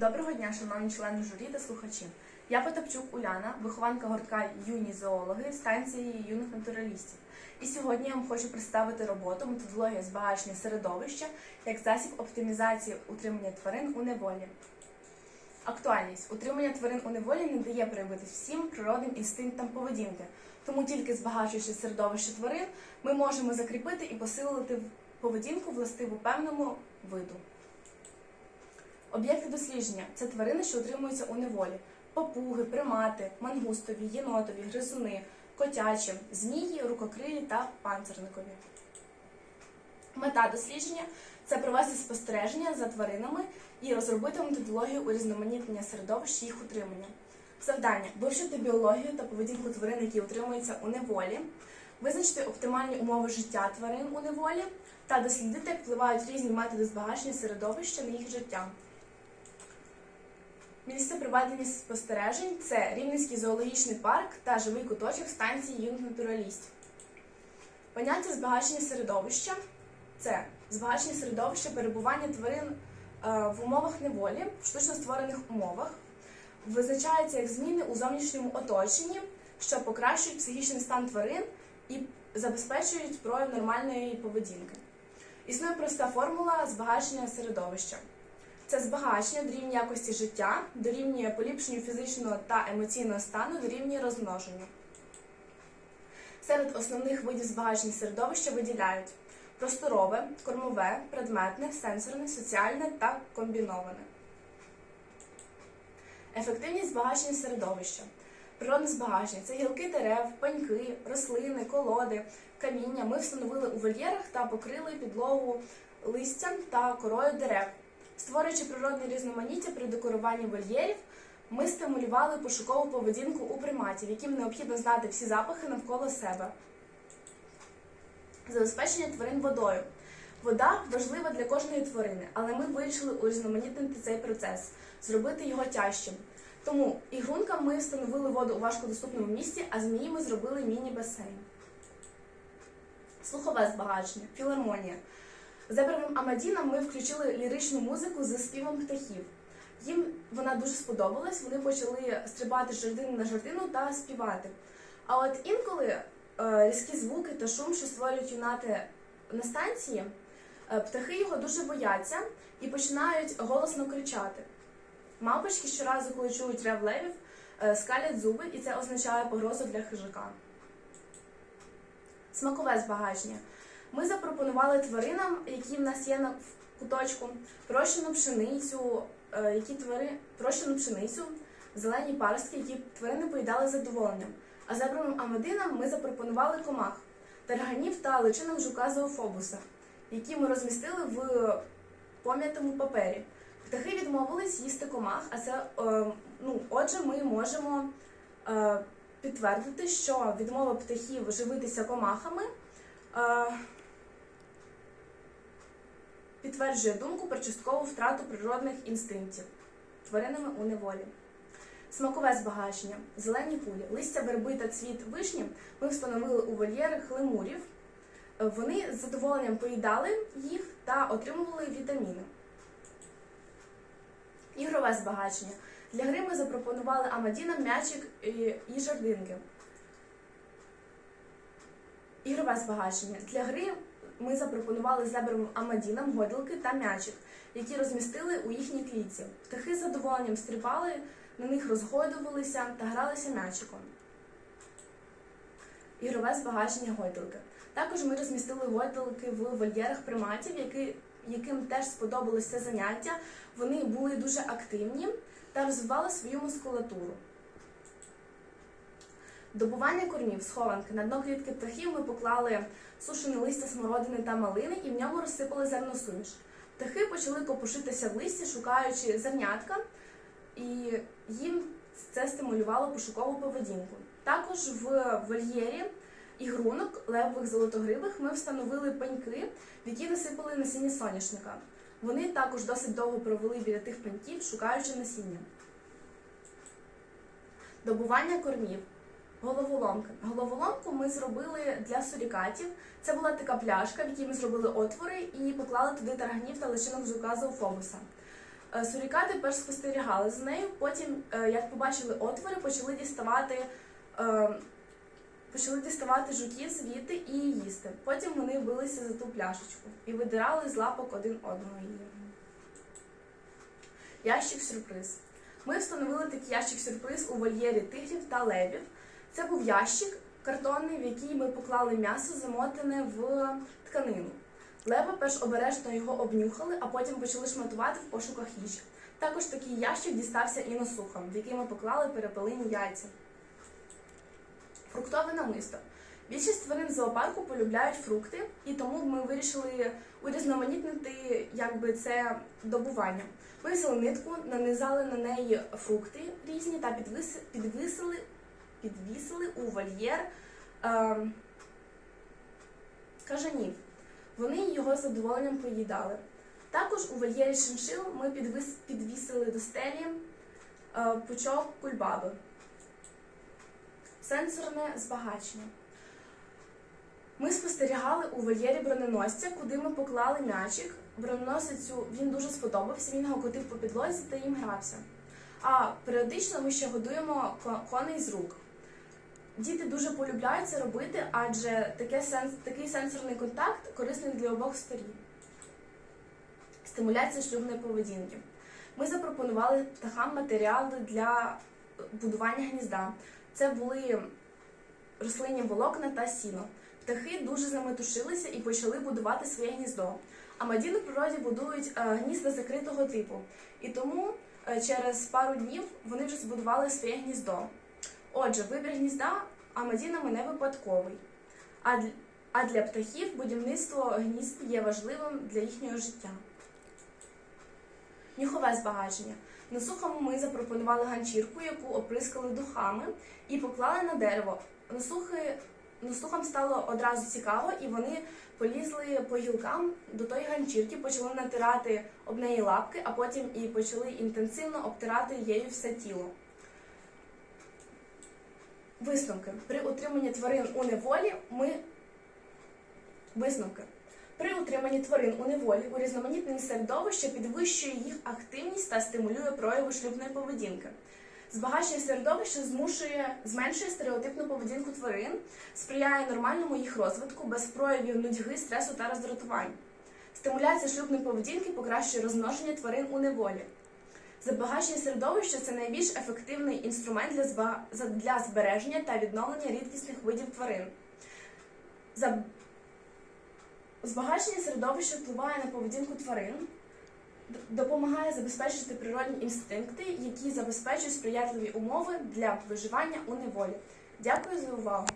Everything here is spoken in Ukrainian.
Доброго дня, шановні члени журі та слухачі. Я Потапчук Уляна, вихованка гуртка юні зоологи станції юних натуралістів. І сьогодні я вам хочу представити роботу методологія збагачення середовища як засіб оптимізації утримання тварин у неволі. Актуальність утримання тварин у неволі не дає проявитись всім природним інстинктам поведінки. Тому тільки збагачуючи середовище тварин, ми можемо закріпити і посилити поведінку властиву певному виду. Об'єкти дослідження це тварини, що утримуються у неволі: папуги, примати, мангустові, єнотові, гризуни, котячі, змії, рукокрилі та панцирникові. Мета дослідження це провести спостереження за тваринами і розробити методологію урізноманітнення середовища їх утримання. Завдання вивчити біологію та поведінку тварин, які утримуються у неволі, визначити оптимальні умови життя тварин у неволі та дослідити, як впливають різні методи збагачення середовища на їх життя. Місце проведення спостережень це Рівненський зоологічний парк та живий куточок станції юних натуралістів. Поняття збагачення середовища це збагачення середовища перебування тварин е, в умовах неволі, в штучно створених умовах, визначається як зміни у зовнішньому оточенні, що покращують психічний стан тварин і забезпечують прояв нормальної поведінки. Існує проста формула збагачення середовища. Це збагачення дорівнює якості життя, дорівнює поліпшенню фізичного та емоційного стану, дорівнює розмноженню. Серед основних видів збагачення середовища виділяють просторове, кормове, предметне, сенсорне, соціальне та комбіноване. Ефективність збагачення середовища. Природне збагачення це гілки дерев, пеньки, рослини, колоди, каміння. Ми встановили у вольєрах та покрили підлогу листям та корою дерев. Створюючи природне різноманіття при декоруванні вольєрів, ми стимулювали пошукову поведінку у приматів, яким необхідно знати всі запахи навколо себе. Забезпечення тварин водою. Вода важлива для кожної тварини, але ми вирішили урізноманітнити цей процес, зробити його тяжчим. Тому ігрункам ми встановили воду у важкодоступному місці, а змії ми зробили міні-басейн. Слухове збагачення, філармонія. Зебровим Амадінам ми включили ліричну музику зі співом птахів. Їм вона дуже сподобалась, вони почали стрибати з жердини на жердину та співати. А от інколи е, різкі звуки та шум, що створюють юнати на станції, е, птахи його дуже бояться і починають голосно кричати. Мавпочки щоразу, коли чують рев левів, е, скалять зуби, і це означає погрозу для хижака. Смакове збагачення. Ми запропонували тваринам, які в нас є на куточку, прощену пшеницю, е, які твари... прощену пшеницю, зелені паростки, які тварини поїдали задоволенням. А зебровим амадинам ми запропонували комах, тарганів та личинок жука зоофобуса, які ми розмістили в пом'ятому папері. Птахи відмовились їсти комах, а це е, ну, отже, ми можемо е, підтвердити, що відмова птахів живитися комахами. Підтверджує думку про часткову втрату природних інстинктів тваринами у неволі. Смакове збагачення, зелені кулі, листя верби та цвіт вишні ми встановили у вольєрах лемурів. Вони з задоволенням поїдали їх та отримували вітаміни. Ігрове збагачення. Для гри ми запропонували Амадінам м'ячик і жердинки. Ігрове збагачення. Для гри ми запропонували зебровим амадінам гойдалки та м'ячик, які розмістили у їхній клітці. Птахи з задоволенням стрибали, на них розгойдувалися та гралися м'ячиком. Ігрове збагачення гойдалки. Також ми розмістили гойдалки в вольєрах приматів, які, яким теж сподобалось це заняття. Вони були дуже активні та розвивали свою мускулатуру. Добування кормів, схованки. На дно клітки птахів ми поклали сушене листя смородини та малини і в ньому розсипали зерносуміш. Птахи почали копошитися в листі, шукаючи зернятка, і їм це стимулювало пошукову поведінку. Також в вольєрі ігрунок левових золотогривих ми встановили пеньки, в які насипали насіння соняшника. Вони також досить довго провели біля тих пеньків, шукаючи насіння. Добування кормів. Головоломки. Головоломку ми зробили для сурікатів. Це була така пляшка, в якій ми зробили отвори і поклали туди тарганів та личинок жука зоофобуса. Е, Сурікати перш спостерігали за нею, потім, е, як побачили отвори, почали діставати, е, почали діставати жуків звідти і їсти. Потім вони билися за ту пляшечку і видирали з лапок один одного її. Ящик сюрприз. Ми встановили такий ящик сюрприз у вольєрі тигрів та левів. Це був ящик картонний, в який ми поклали м'ясо, замотане в тканину. Леви перш обережно його обнюхали, а потім почали шматувати в пошуках їжі. Також такий ящик дістався і носухам, в який ми поклали перепелині яйця. Фруктове намисто. Більшість тварин зоопарку полюбляють фрукти, і тому ми вирішили урізноманітнити якби, це добування. Ми взяли нитку, нанизали на неї фрукти різні та підвис... підвисили, підвісили у вольєр е... кажанів. Вони його задоволенням поїдали. Також у вольєрі шиншил ми підвис... підвісили до стелі е... пучок кульбаби. Сенсорне збагачення. Ми спостерігали у вольєрі броненосця, куди ми поклали м'ячик. Броненосицю він дуже сподобався, він його котив по підлозі та їм грався. А періодично ми ще годуємо коней з рук. Діти дуже полюбляють це робити, адже таке сенс, такий сенсорний контакт корисний для обох сторін. Стимуляція шлюбної поведінки. Ми запропонували птахам матеріали для будування гнізда. Це були рослинні волокна та сіно. Птахи дуже заметушилися і почали будувати своє гніздо. А мадіни в природі будують е, гнізда закритого типу. І тому е, через пару днів вони вже збудували своє гніздо. Отже, вибір гнізда амадінами не випадковий. А для, птахів будівництво гнізд є важливим для їхнього життя. Нюхове збагачення. На сухому ми запропонували ганчірку, яку оприскали духами, і поклали на дерево. Насухам стало одразу цікаво, і вони полізли по гілкам до тої ганчірки, почали натирати об неї лапки, а потім і почали інтенсивно обтирати її все тіло. Висновки. При утриманні тварин у неволі ми висновки. При утриманні тварин у неволі урізноманітнені середовище підвищує їх активність та стимулює прояви шлюбної поведінки. Збагачення середовища змушує зменшує стереотипну поведінку тварин, сприяє нормальному їх розвитку без проявів нудьги, стресу та роздратувань. Стимуляція шлюбної поведінки покращує розмноження тварин у неволі. Забагачення середовища це найбільш ефективний інструмент для, збереження та відновлення рідкісних видів тварин. Збагачення середовища впливає на поведінку тварин, допомагає забезпечити природні інстинкти, які забезпечують сприятливі умови для виживання у неволі. Дякую за увагу!